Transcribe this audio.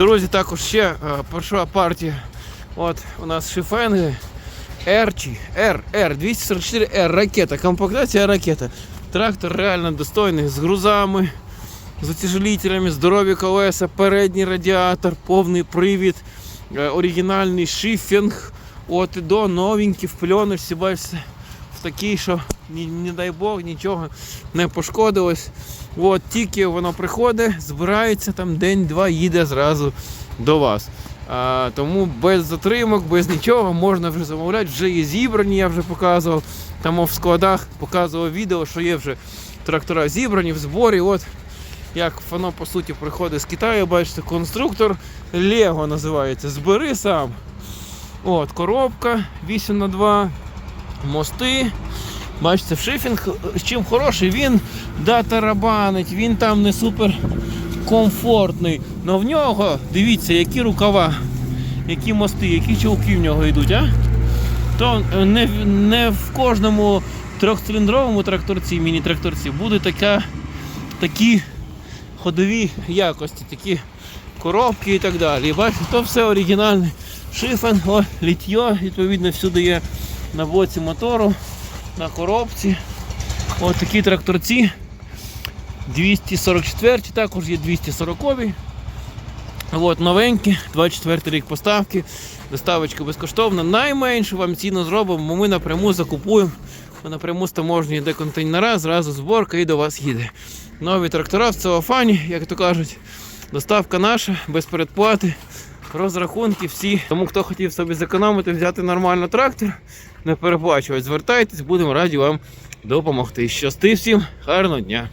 Друзі, також ще е, перша партія. От у нас шифенги Ерчі, Р, Р, 244 Р, ракета, комплектація ракета. Трактор реально достойний з грузами, з утяжелителями, здорові колеса, передній радіатор, повний привід, е, оригінальний шифінг. От і до новенький в пленочці, бачите, такий, що ні, не дай Бог нічого не пошкодилось. От тільки воно приходить, збирається там день-два, їде зразу до вас. А, тому без затримок, без нічого можна вже замовляти. Вже є зібрані, я вже показував. Там в складах показував відео, що є вже трактора зібрані в зборі. От як воно по суті приходить з Китаю, бачите, конструктор Лего називається. Збери сам. От, коробка 8 на 2 мости. Бачите, в шифінг з чим хороший, він да тарабанить, він там не супер комфортний. Но в нього, дивіться, які рукава, які мости, які чулки в нього йдуть, а? То не, не в кожному трьохциліндровому тракторці, міні-тракторці буде така, такі ходові якості, такі коробки і так далі. Бачите, то все оригінальне. Шифен, літьо, відповідно, всюди є на боці мотору, на коробці. Ось такі тракторці. 244 також є 240 От, новенькі, 24 рік поставки, доставочка безкоштовна. Найменшу вам ціну зробимо, бо ми напряму закупуємо. Ми напряму з таможні йде контейнера, зразу зборка і до вас їде. Нові трактора в целофані, як то кажуть. Доставка наша, без передплати, розрахунки всі. Тому хто хотів собі зекономити, взяти нормально трактор, не переплачувати, звертайтесь, будемо раді вам допомогти. Щасти всім, гарного дня!